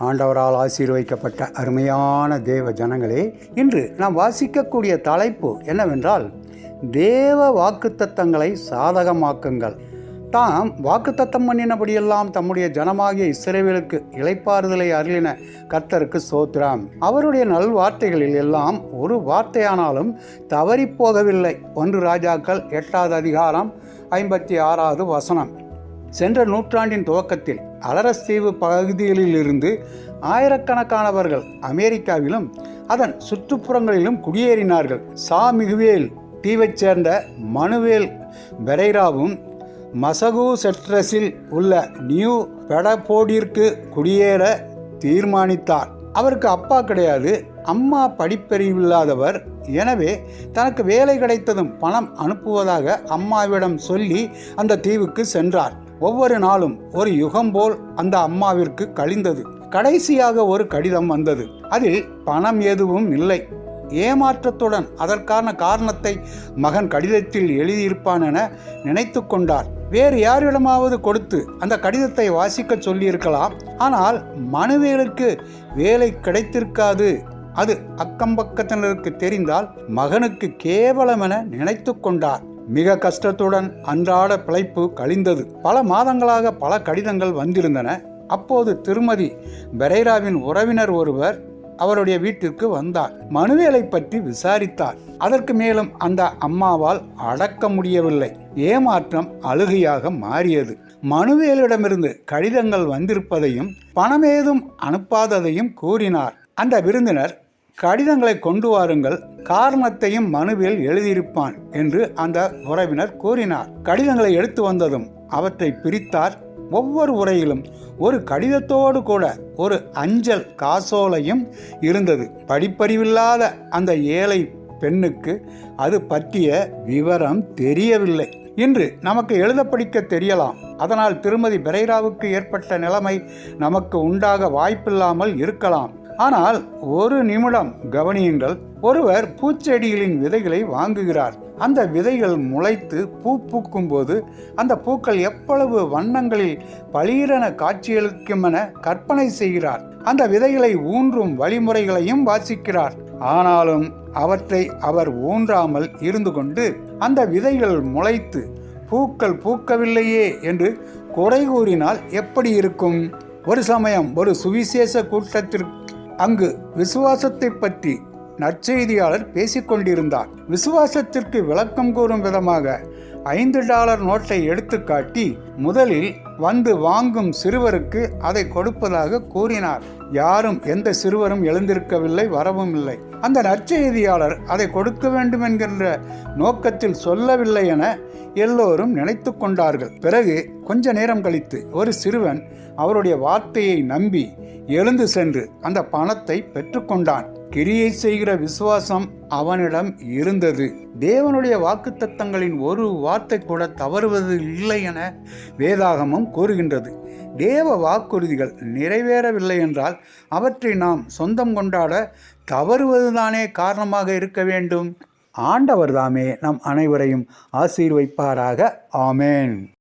ஆண்டவரால் ஆசீர்வதிக்கப்பட்ட அருமையான தேவ ஜனங்களே இன்று நாம் வாசிக்கக்கூடிய தலைப்பு என்னவென்றால் தேவ வாக்குத்தத்தங்களை சாதகமாக்குங்கள். தாம் வாக்குத்தத்தம் பண்ணினபடியெல்லாம் தம்முடைய ஜனமாகிய இஸ்ரவேலுக்கு இளைப்பாறுதலை அருளின கர்த்தருக்கு சோத்ராம் அவருடைய நல்வார்த்தைகளில் எல்லாம் ஒரு வார்த்தையானாலும் தவறிப் போகவில்லை. ஒன்று ராஜாக்கள் எட்டாவது அதிகாரம் ஐம்பத்தி ஆறாவது வசனம். சென்ற நூற்றாண்டின் துவக்கத்தில் அலரஸ்தீவு பகுதிகளிலிருந்து ஆயிரக்கணக்கானவர்கள் அமெரிக்காவிலும் அதன் சுற்றுப்புறங்களிலும் குடியேறினார்கள். சா. மிகுவேல் தீவைச் சேர்ந்த மனுவேல் பெரைராவும் மசகூசெட்ரஸில் உள்ள நியூ பெடபோடிற்கு குடியேற தீர்மானித்தார். அவருக்கு அப்பா கிடையாது அம்மா படிப்பறிவில்லாதவர். எனவே தனக்கு வேலை கிடைத்ததும் பணம் அனுப்புவதாக அம்மாவிடம் சொல்லி அந்த தீவுக்கு சென்றார். ஒவ்வொரு நாளும் ஒரு யுகம் போல் அந்த அம்மாவிற்கு கழிந்தது. கடைசியாக ஒரு கடிதம் வந்தது. அதில் பணம் எதுவும் இல்லை. ஏமாற்றத்துடன் அதற்கான காரணத்தை மகன் கடிதத்தில் எழுதியிருப்பான் என நினைத்து கொண்டார். வேறு யாரிடமாவது கொடுத்து அந்த கடிதத்தை வாசிக்க சொல்லியிருக்கலாம். ஆனால் மனுவேலுக்கு வேலை கிடைத்திருக்காது. அது அக்கம்பக்கத்தினருக்கு தெரிந்தால் மகனுக்கு கேவலமென நினைத்து கொண்டார். மிக கஷ்டத்துடன் அன்றாட பிழைப்பு கழிந்தது. பல மாதங்களாக பல கடிதங்கள் வந்திருந்தன. அப்போது திருமதி பெரைராவின் உறவினர் ஒருவர் அவருடைய வீட்டிற்கு வந்தார். மனுவேலை பற்றி விசாரித்தார். அதற்கு மேலும் அந்த அம்மாவால் அடக்க முடியவில்லை. ஏமாற்றம் அழுகையாக மாறியது. மனுவேலிடமிருந்து கடிதங்கள் வந்திருப்பதையும் பணமேதும் அனுப்பாததையும் கூறினார். அந்த விருந்தினர் கடிதங்களை கொண்டு வாருங்கள் காரணத்தையும் மனுவில் எழுதியிருப்பான் என்று அந்த உறவினர் கூறினார். கடிதங்களை எடுத்து வந்ததும் அவற்றை பிரித்தார். ஒவ்வொரு உரையிலும் ஒரு கடிதத்தோடு கூட ஒரு அஞ்சல் காசோலையும் இருந்தது. படிப்பறிவில்லாத அந்த ஏழை பெண்ணுக்கு அது பற்றிய விவரம் தெரியவில்லை. இன்று நமக்கு எழுத படிக்க தெரியலாம். அதனால் திருமதி பெரைராவுக்கு ஏற்பட்ட நிலைமை நமக்கு உண்டாக வாய்ப்பில்லாமல் இருக்கலாம். ஆனால் ஒரு நிமிடம் கவனியுங்கள். ஒருவர் பூச்செடிகளின் விதைகளை வாங்குகிறார். அந்த விதைகள் முளைத்து பூ பூக்கும் போது அந்த பூக்கள் எவ்வளவு வண்ணங்களில் பளீரென காட்சியளிக்கும் என கற்பனை செய்கிறார். அந்த விதைகளை ஊன்றும் வழிமுறைகளையும் வாசிக்கிறார். ஆனாலும் அவற்றை அவர் ஊன்றாமல் இருந்து கொண்டு அந்த விதைகள் முளைத்து பூக்கள் பூக்கவில்லையே என்று குறை கூறினால் எப்படி இருக்கும்? ஒரு சமயம் ஒரு சுவிசேஷ கூட்டத்திற்கு அங்கு விசுவாசத்தை பற்றி நற்செய்தியாளர் பேசிக்கொண்டிருந்தார். விசுவாசத்திற்கு விளக்கம் கூறும் விதமாக ஐந்து டாலர் நோட்டை எடுத்து காட்டி முதலில் வந்து வாங்கும் சிறுவருக்கு அதை கொடுப்பதாக கூறினார். யாரும் எந்த சிறுவரும் எழுந்திருக்கவில்லை வரவும் இல்லை. அந்த நற்செய்தியாளர் அதை கொடுக்க வேண்டும் என்கின்ற நோக்கத்தில் சொல்லவில்லை என எல்லோரும் நினைத்து கொண்டார்கள். பிறகு கொஞ்ச நேரம் கழித்து ஒரு சிறுவன் அவருடைய வார்த்தையை நம்பி எழுந்து சென்று அந்த பணத்தை பெற்றுக்கொண்டான். கிரியை செய்கிற விசுவாசம் அவனிடம் இருந்தது. தேவனுடைய வாக்குத்தத்தங்களின் ஒரு வார்த்தை கூட தவறுவது இல்லை என வேதாகமம் கூறுகின்றது. தேவ வாக்குறுதிகள் நிறைவேறவில்லை என்றால் அவற்றை நாம் சொந்தம் கொண்டாட தவறுவதுதானே காரணமாக இருக்க வேண்டும்? ஆண்டவர் தாமே நம் அனைவரையும் ஆசீர்வைப்பாராக. ஆமேன்.